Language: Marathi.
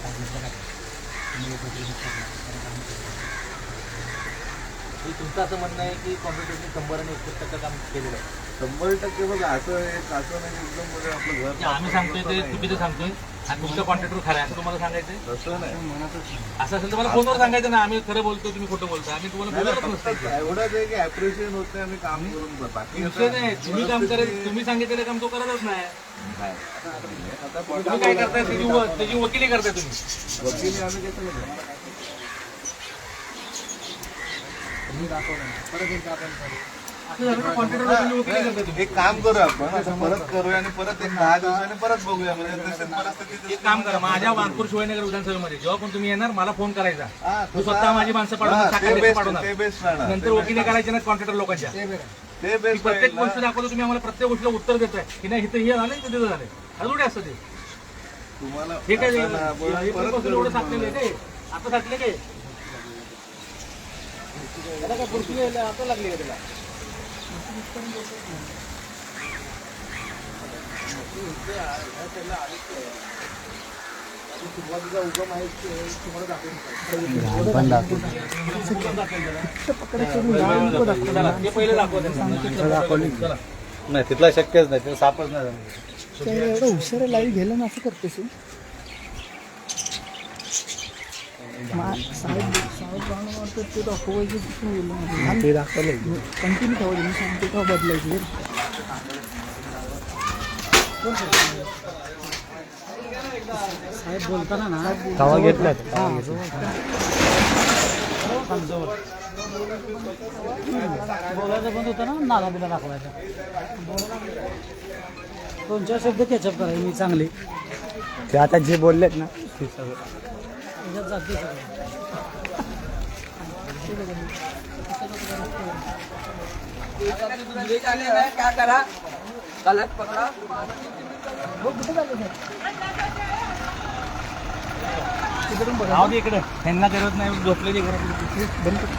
काढूया परत हे तुमचं असं म्हणणं आहे की कॉम्प्युटरने शंभर आणि एकवीस टक्का काम केलेलं आहे. शंभर टक्के बघ असं एक असं नाही एकदम म्हणजे आपलं घर म्हणजे आम्ही सांगतोय ते चुकीचं सांगतोय. आणि तुमचं कॉन्ट्रॅक्टर खरं आहे असं तुम्हाला सांगायचंय. तसं नाही. असं असेल तर मला फोनवर सांगायचं ना आम्ही खरं बोलतो तुम्ही खोटं बोलता आम्ही तुम्हाला नाही, बोलतच फक्त नसतो एवढंच आहे की अप्रिशिएट होते आम्ही काम करून. बाकी विषय नाही तुम्ही काम करायचं तुम्ही सांगितलेलं काम तो करतच नाही. नाही. आता तुम्ही काय करताय? त्याची व- त्याची वकिली करताय तुम्ही. वकिली आम्ही कसं एक काम करू आपण. असं परत करूया आणि परत एक दहा दिवसांनी परत बघूया. म्हणजे परिस्थिती एक काम करा. माझ्या वानपूर शिवाजीनगर विधानसभेमध्ये जेव्हा पण तुम्ही येणार मला फोन करायचा. हा, मी स्वतः माझी माणसं ते ते राहणार नंतर वकिली करायची ना कॉन्ट्रॅक्टर लोकांच्या. ते बेस्ट प्रत्येक गोष्ट दाखवतो तुम्ही आम्हाला प्रत्येक गोष्टीला उत्तर देताय. की नाही इथं हे झालं इथं ते झालं असं थोडी असतं ते? तुम्हाला हे काय. एवढं टाकलेलं आहे काय आता टाकले काय त्याला काय आता लागली का त्याला चला, ते पहिले दाखवा त्यांना. चला. नाही तिथला शक्यच नाही ते सापच नाही एवढं हुशार लाईव्ह गेलं ना असं करतेस साहेब साहेब जाणं वाटतं ते दाखवायचं ते दाखवलं कंटिन्यू ठेवायचं मी सांगते का बदलायची साहेब बोलताना ना तवा घेतला बोलायचं बंद होतं ना नाला बिला दाखवायचा दोन चार शब्द कॅचअप करायचे मी चांगले. ते आता जे बोललेत ना ते सगळं. त्याच्यात जाते सगळं. राहू दे इकडे. त्यांना करत नाही झोपलेली घरात.